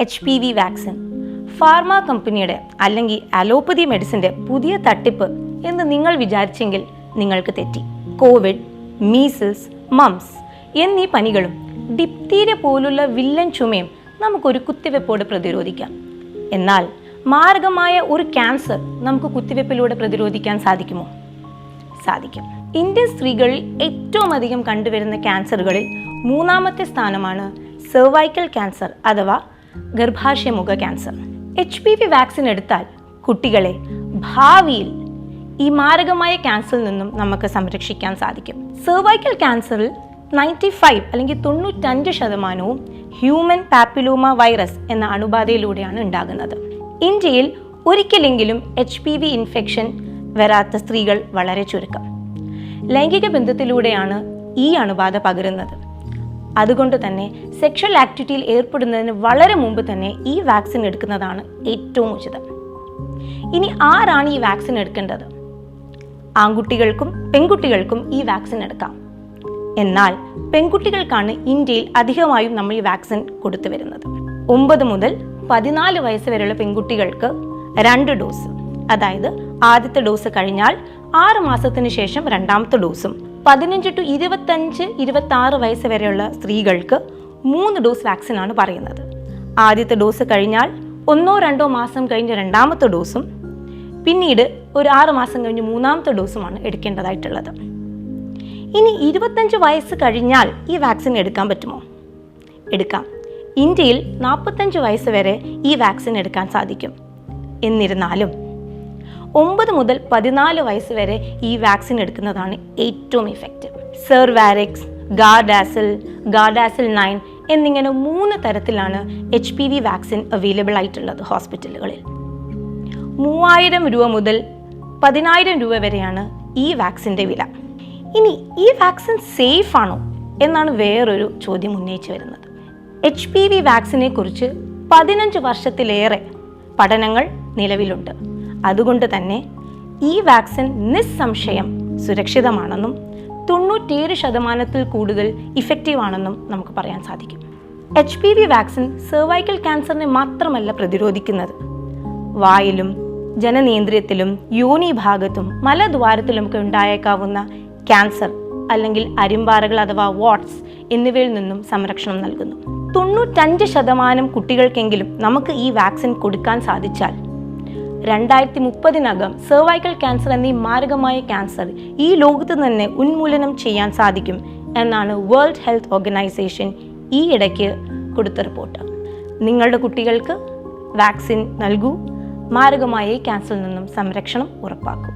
H P V vaccine pharma കമ്പനിയുടെ അല്ലെങ്കിൽ allopathy മെഡിസിന്റെ പുതിയ തട്ടിപ്പ് എന്ന് നിങ്ങൾ വിചാരിച്ചെങ്കിൽ നിങ്ങൾക്ക് തെറ്റി. കോവിഡ് മീസിൽസ് മംസ് എന്നീ പനികളും ഡിപ്തീര പോലുള്ള വില്ലൻ ചുമയും നമുക്കൊരു കുത്തിവെപ്പോടെ പ്രതിരോധിക്കാം. എന്നാൽ മാർഗമായ ഒരു ക്യാൻസർ നമുക്ക് കുത്തിവെപ്പിലൂടെ പ്രതിരോധിക്കാൻ സാധിക്കുമോ? സാധിക്കും. ഇന്ത്യൻ സ്ത്രീകളിൽ ഏറ്റവും അധികം കണ്ടുവരുന്ന ക്യാൻസറുകളിൽ മൂന്നാമത്തെ സ്ഥാനമാണ് സെർവൈക്കൽ ക്യാൻസർ അഥവാ ഗർഭാശയമുഖ cancer H P V vaccine എടുത്താൽ കുട്ടികളെ ഭാവിയിൽ ഈ മാരകമായ ക്യാൻസറിൽ നിന്നും നമുക്ക് സംരക്ഷിക്കാൻ സാധിക്കും. സെർവൈക്കൽ ക്യാൻസറിൽ നയന്റി ഫൈവ് അല്ലെങ്കിൽ തൊണ്ണൂറ്റഞ്ച് ശതമാനവും ഹ്യൂമൻ പാപ്പിലോമ വൈറസ് എന്ന അണുബാധയിലൂടെയാണ് ഉണ്ടാകുന്നത്. ഇന്ത്യയിൽ ഒരിക്കലെങ്കിലും എച്ച് പി വി ഇൻഫെക്ഷൻ വരാത്ത സ്ത്രീകൾ വളരെ ചുരുക്കം. ലൈംഗിക ബന്ധത്തിലൂടെയാണ് ഈ അണുബാധ പകരുന്നത്. അതുകൊണ്ട് തന്നെ സെക്ഷൽ ആക്ടിവിറ്റിയിൽ ഏർപ്പെടുന്നതിന് വളരെ മുമ്പ് തന്നെ ഈ വാക്സിൻ എടുക്കുന്നതാണ് ഏറ്റവും ഉചിതം. ഇനി ആരാണ് ഈ വാക്സിൻ എടുക്കേണ്ടത്? ആൺകുട്ടികൾക്കും പെൺകുട്ടികൾക്കും ഈ വാക്സിൻ എടുക്കാം. എന്നാൽ പെൺകുട്ടികൾക്കാണ് ഇന്ത്യയിൽ അധികമായും നമ്മൾ ഈ വാക്സിൻ കൊടുത്തു വരുന്നത്. ഒമ്പത് മുതൽ പതിനാല് വയസ്സ് വരെയുള്ള പെൺകുട്ടികൾക്ക് രണ്ട് ഡോസ് അതായത് ആദ്യത്തെ ഡോസ് കഴിഞ്ഞാൽ ആറ് മാസത്തിന് ശേഷം രണ്ടാമത്തെ ഡോസും പതിനഞ്ച് ടു ഇരുപത്തഞ്ച് ഇരുപത്തി ആറ് വയസ്സ് വരെയുള്ള സ്ത്രീകൾക്ക് മൂന്ന് ഡോസ് വാക്സിനാണ് പറയുന്നത്. ആദ്യത്തെ ഡോസ് കഴിഞ്ഞാൽ ഒന്നോ രണ്ടോ മാസം കഴിഞ്ഞ് രണ്ടാമത്തെ ഡോസും പിന്നീട് ഒരു ആറ് മാസം കഴിഞ്ഞ് മൂന്നാമത്തെ ഡോസുമാണ് എടുക്കേണ്ടതായിട്ടുള്ളത്. ഇനി ഇരുപത്തഞ്ച് വയസ്സ് കഴിഞ്ഞാൽ ഈ വാക്സിൻ എടുക്കാൻ പറ്റുമോ? എടുക്കാം. ഇന്ത്യയിൽ നാൽപ്പത്തഞ്ച് വയസ്സ് വരെ ഈ വാക്സിൻ എടുക്കാൻ സാധിക്കും. എന്നിരുന്നാലും ഒമ്പത് മുതൽ പതിനാല് വയസ്സ് വരെ ഈ വാക്സിൻ എടുക്കുന്നതാണ് ഏറ്റവും ഇഫക്റ്റീവ് സെർവാരിക്സ് ഗാർഡാസിൽ ഗാർഡാസിൽ നയൻ എന്നിങ്ങനെ മൂന്ന് തരത്തിലാണ് H P V vaccine available ആയിട്ടുള്ളത് ഹോസ്പിറ്റലുകളിൽ. മൂവായിരം രൂപ മുതൽ പതിനായിരം രൂപ വരെയാണ് ഈ വാക്സിന്റെ വില. ഇനി ഈ വാക്സിൻ സേഫ് ആണോ എന്നാണ് വേറൊരു ചോദ്യം ഉന്നയിച്ചു വരുന്നത്. എച്ച് പി വി വാക്സിനെ കുറിച്ച് പതിനഞ്ച് വർഷത്തിലേറെ പഠനങ്ങൾ നിലവിലുണ്ട്. അതുകൊണ്ട് തന്നെ ഈ വാക്സിൻ നിസ്സംശയം സുരക്ഷിതമാണെന്നും തൊണ്ണൂറ്റേഴ് ശതമാനത്തിൽ കൂടുതൽ ഇഫക്റ്റീവ് ആണെന്നും നമുക്ക് പറയാൻ സാധിക്കും. H P V vaccine cervical ക്യാൻസറിനെ മാത്രമല്ല പ്രതിരോധിക്കുന്നത്. വായിലും ജനനേന്ദ്രിയത്തിലും യോനി ഭാഗത്തും മലദ്വാരത്തിലുമൊക്കെ ഉണ്ടായേക്കാവുന്ന ക്യാൻസർ അല്ലെങ്കിൽ അരിമ്പാറകൾ അഥവാ വാട്സ് എന്നിവയിൽ നിന്നും സംരക്ഷണം നൽകുന്നു. തൊണ്ണൂറ്റഞ്ച് ശതമാനം കുട്ടികൾക്കെങ്കിലും നമുക്ക് ഈ വാക്സിൻ കൊടുക്കാൻ സാധിച്ചാൽ രണ്ടായിരത്തി മുപ്പതിനകം സെർവൈക്കൽ ക്യാൻസർ എന്നീ മാരകമായ ക്യാൻസർ ഈ ലോകത്ത് തന്നെ ഉന്മൂലനം ചെയ്യാൻ സാധിക്കും എന്നാണ് വേൾഡ് ഹെൽത്ത് ഓർഗനൈസേഷൻ ഈ ഇടയ്ക്ക് കൊടുത്ത റിപ്പോർട്ട് നിങ്ങളുടെ കുട്ടികൾക്ക് വാക്സിൻ നൽകൂ. മാരകമായ ക്യാൻസറിൽ നിന്നും സംരക്ഷണം ഉറപ്പാക്കൂ.